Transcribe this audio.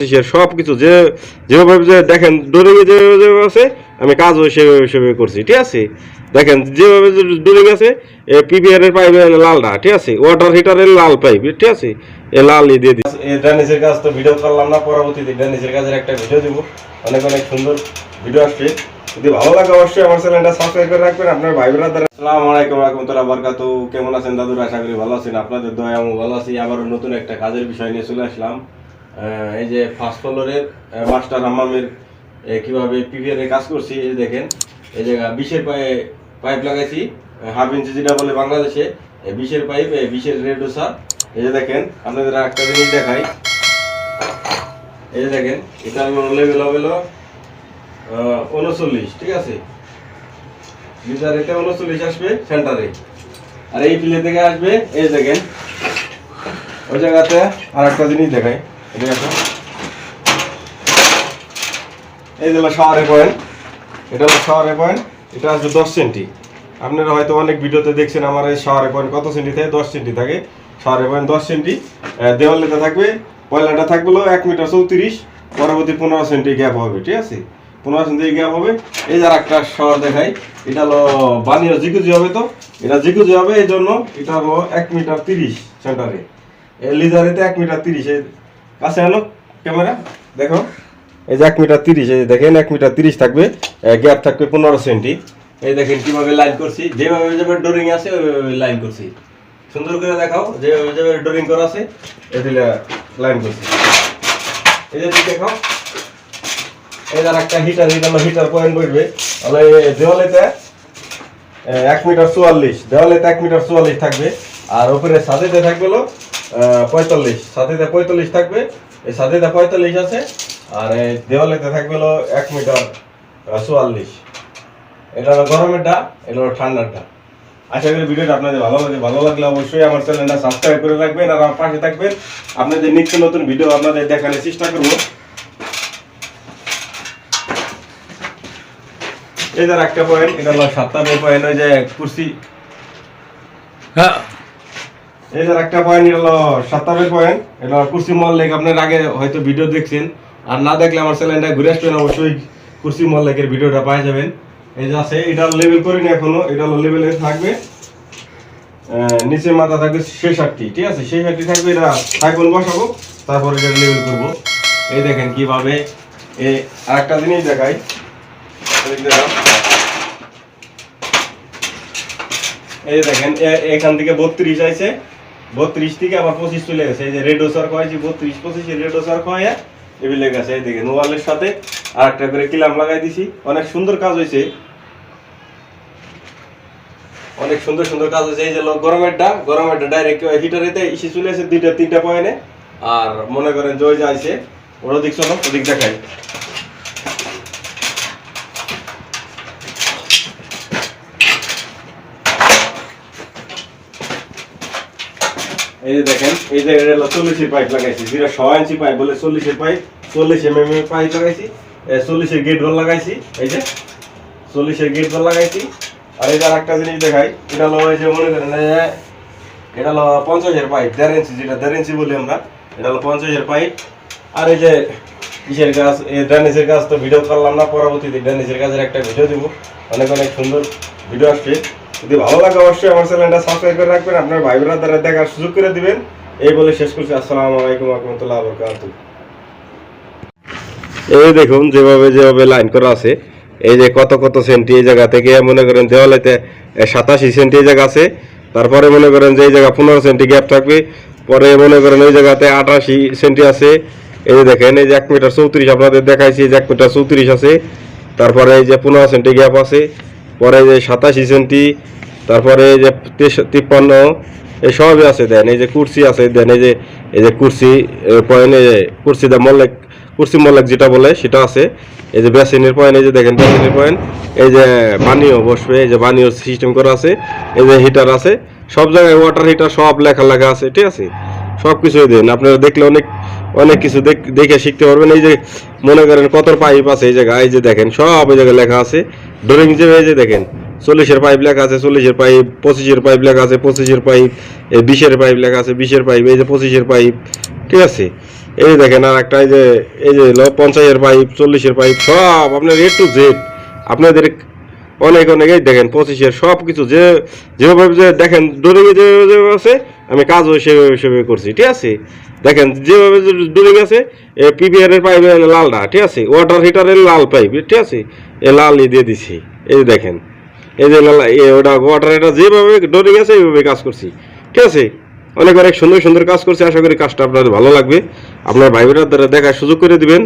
পঁচিশের সব কিছু যে যেভাবে যে দেখেন ডোরিং যেভাবে যেভাবে আছে আমি কাজও সেভাবে সেভাবে করছি ঠিক আছে? দেখেন যেভাবে ডোরিং আছে পিপিআর এর পাইপ লালটা ঠিক আছে? ওয়াটার হিটারের লাল পাইপ ঠিক আছে? এ লাল ই দিয়ে দিচ্ছি। এই ড্যানিসের কাজ তো ভিডিও করলাম না পরবর্তীতে কাজের একটা ভিডিও দেব। অনেক অনেক সুন্দর ভিডিও আসছে। যদি ভালো লাগে অবশ্যই আমার চ্যানেলটা সাবস্ক্রাইব করে রাখবেন। আপনার ভাই বোনেরা আসসালামু আলাইকুম রাহমাতুল্লাহি ওয়া বারাকাতু। কেমন আছেন দাদুরা? আশা করি ভালো আছেন। আপনাদের দয়া আমি ভালো আছি। আবারও নতুন একটা কাজের বিষয় নিয়ে চলে আসলাম। এই যে ফার্স্ট ফ্লোরের মাস্টার হাম্মামের কীভাবে পিভিআর এর কাজ করছি, এই দেখেন, এই জায়গা বিশের পায়ে পাইপ লাগাইছি হাফ ইঞ্চি যেটা বলে বাংলাদেশে বিশের পাইপ বিশের রেডোসা। এই যে দেখেন, আপনাদের একটা জিনিস দেখাই। এই যে দেখেন, এটা লেভেল হবে উনচল্লিশ ঠিক আছে? লিটারেতে উনচল্লিশ আসবে সেন্টারে আর এই প্লে থেকে আসবে, এই দেখেন, ওই জায়গাতে আর একটা জিনিস দেখাই। এটা দেখো এই হলো শাওয়ারে পয়েন্ট। এটা হলো শাওয়ারে পয়েন্ট। এটা আসবে দশ সেন্টি। আপনারা হয়তো অনেক ভিডিওতে দেখছেন আমার এই শাওয়ারে পয়েন্ট কত সেন্টি থাকে? দশ সেন্টি থাকে। শাওয়ারে পয়েন্ট দশ সেন্টি। আহ, দেওয়ালেতে থাকবে। পয়লাটা থাকবে এক মিটার চৌত্রিশ। পরবর্তী পনেরো সেন্টি গ্যাপ হবে ঠিক আছে? পনেরো সেন্টি গ্যাপ হবে। এই যে একটা শাওয়ার দেখাই। এটা হলো বানিয়ে জিকুজি হবে তো? এটা জিকুজি হবে এই জন্য এটা হলো এক মিটার তিরিশ সেন্টারে লিজারেতে এক মিটার তিরিশ কাছে আনো ক্যামেরা দেখো। এই যে এক মিটার তিরিশ এই দেখেন এক মিটার তিরিশ থাকবে গ্যাপ থাকবে পনেরো সেন্টি। এই দেখেন কীভাবে লাইন করছি যেভাবে যেভাবে ডোরিং আছে ওইভাবে লাইন করছি। সুন্দর করে দেখাও যেভাবে যেভাবে ডোরিং করা আছে এই লাইন করছি। এই যে দেখাও এই যার একটা হিটার হিটার হিটার পয়েন্ট বসবে তাহলে দেওয়ালেতে এক মিটার চুয়াল্লিশ দেওয়ালেতে এক মিটার চুয়াল্লিশ থাকবে। আর উপরে সাদেতে থাকবে পঁয়তাল্লিশ। সাদেতে পঁয়তাল্লিশ থাকবে। এই সাদেতে পঁয়তাল্লিশ আছে। আর এই দেওয়ালেতে থাকবে হলো এক মিটার চুয়াল্লিশ। এটা হলো গরমেরটা এটা হলো ঠান্ডারটা আশা করি ভিডিওটা আপনাদের ভালো লাগে। ভালো লাগলে অবশ্যই আমার চ্যানেলটা সাবস্ক্রাইব করে রাখবেন আর আমার পাশে থাকবেন। আপনাদের নিত্য নতুন ভিডিও আপনাদের দেখানোর চেষ্টা করব। এই একটা পয়েন্ট এটা হলো সাতান্ন পয়েন্ট ওই যে কুর্সি। এই যে একটা পয়েন্ট পয়েন্ট এটা আপনার আগে হয়তো ভিডিও দেখছেন, আর না দেখলে আমার ঘুরে আসবেন, অবশ্যই ভিডিওটা যাবেন। এই যে আছে, এটা করিনি এখনও, এটা থাকবে নিচে মাথা থাকবে ঠিক আছে? থাকবে, এটা বসাবো, তারপরে এটা লেভেল করব। এই দেখেন কীভাবে এই আরেকটা জিনিস দেখাই, এই দেখেন। এখান থেকে বত্রিশ আছে বত্রিশ থেকে আবার পঁচিশ চলে গেছে। এই যে রেডোসার কয়েছি, বত্রিশ, পঁচিশে রেডোসার কয়ে এগুলো গেছে এই দেখেন ওয়ালের সাথে আর একটা করে কিলাম লাগাই দিছি। অনেক সুন্দর কাজ হয়েছে। অনেক সুন্দর সুন্দর কাজ হয়েছে। এই যে লো- গরমেরটা গরমেরটা ডাইরেক্ট হিটারেতে ইসে চলে আসে দুইটা, তিনটা পয়েন্টে। আর মনে করেন জয় যাইছে ওর দিক চলো ওদিক দেখাই। এই যে দেখেন, এই যে এটা হলো চল্লিশের পাইপ লাগাইছি। যেটা ছ ইঞ্চি পাইপ বলে চল্লিশের পাইপ চল্লিশ এম এম পাইপ লাগাইছি চল্লিশের গেট বল লাগাইছি, এই যে চল্লিশের গেট বল লাগাইছি। আর এটা একটা জিনিস দেখাই, এটা হলো এই যে মনে করেন এই এটা হলো পঞ্চাশের পাইপ দেড় ইঞ্চি যেটা দেড় ইঞ্চি বলি আমরা, এটা হলো পঞ্চাশের পাইপ আর এই যে কিসের গাছ এই ড্যানিসের গাছ তো ভিডিও করলাম না, পরবর্তীতে ড্যানিসের গাছের একটা ভিডিও দিব। অনেক অনেক সুন্দর ভিডিও আসছে। যদি ভালো লাগে অবশ্যই আমার চ্যানেলটা সাবস্ক্রাইব করে রাখবেন, আপনার ভাই বোনেরা দ্বারা দেখার সুযোগ করে দিবেন। এই বলে শেষ করছি। আসসালামু আলাইকুম রহমতুল্লাহ বরকাত এই দেখুন, যেভাবে যেভাবে লাইন করা আছে, এই যে কত কত সেন্টি এই জায়গা থেকে, মনে করেন দেওয়ালেতে সাতাশি সেন্টি এই জায়গা আছে, তারপরে মনে করেন যে এই জায়গা পনেরো সেন্টি গ্যাপ থাকবে, পরে মনে করেন ওই জায়গাতে আটাশি সেন্টি আছে। এই যে দেখেন, এই যে এক মিটার চৌত্রিশ আপনাদের দেখাইছি, এই যে এক মিটার চৌত্রিশ আছে, তারপরে এই যে পনেরো সেন্টি গ্যাপ আছে পরে যে সাতাশি সেন্টি তারপরে এই যে তিপ্পান্ন, এই সবই আছে দেন, এই যে কুর্সি আছে দেন, এই যে এই যে কুর্সি পয়েন্ট এই যে কুর্সি দা মল্লেক, কুর্সি মল্লেক যেটা বলে সেটা আছে। এই যে বেসিনের পয়েন্ট, এই যে দেখেন বেসিনের পয়েন্ট, এই যে পানীয় বসবে, এই যে পানীয় সিস্টেম করা আছে, এই যে হিটার আছে, সব জায়গায় ওয়াটার হিটার সব লেখা লেখা আছে, ঠিক আছে? সব কিছুই দেন, আপনারা দেখলে অনেক অনেক কিছু দেখ- শিখতে পারবেন। এই যে মনে করেন কত পাইপ আছে এই জায়গায়, এই যে দেখেন, সব এই জায়গায় লেখা আছে। ড্রয়িং যে এই যে দেখেন, চল্লিশের পাইপ লেখা আছে, চল্লিশের পাইপ, পঁচিশের পাইপ লেখা আছে, পঁচিশের পাইপ এই বিশের পাইপ লেখা আছে, বিশের পাইপ, এই যে পঁচিশের পাইপ, ঠিক আছে? এই দেখেন আর একটা এই যে এই যে পঞ্চাশের পাইপ, চল্লিশের পাইপ, সব আপনার এ টু জেড আপনাদের অনেক অনেকেই দেখেন, পঁচিশের সব কিছু যে, যেভাবে যে দেখেন ডোরিং যে যেভাবে আছে আমি কাজও সেভাবে সেভাবে করছি, ঠিক আছে? দেখেন, যেভাবে ডোরিং আছে এর পাইপ লালটা ঠিক আছে? ওয়াটার হিটারের লাল পাইপ ঠিক আছে? এ লাল দিয়ে দিছি, এই দেখেন। এই যে লাল ওটা ওয়াটার এটা যেভাবে ডোরিং আছে, এইভাবে কাজ করছি, ঠিক আছে? অনেক অনেক সুন্দর সুন্দর কাজ করছে, আশা করি কাজটা আপনাদের ভালো লাগবে। আপনার ভাই দ্বারা দেখার সুযোগ করে দিবেন।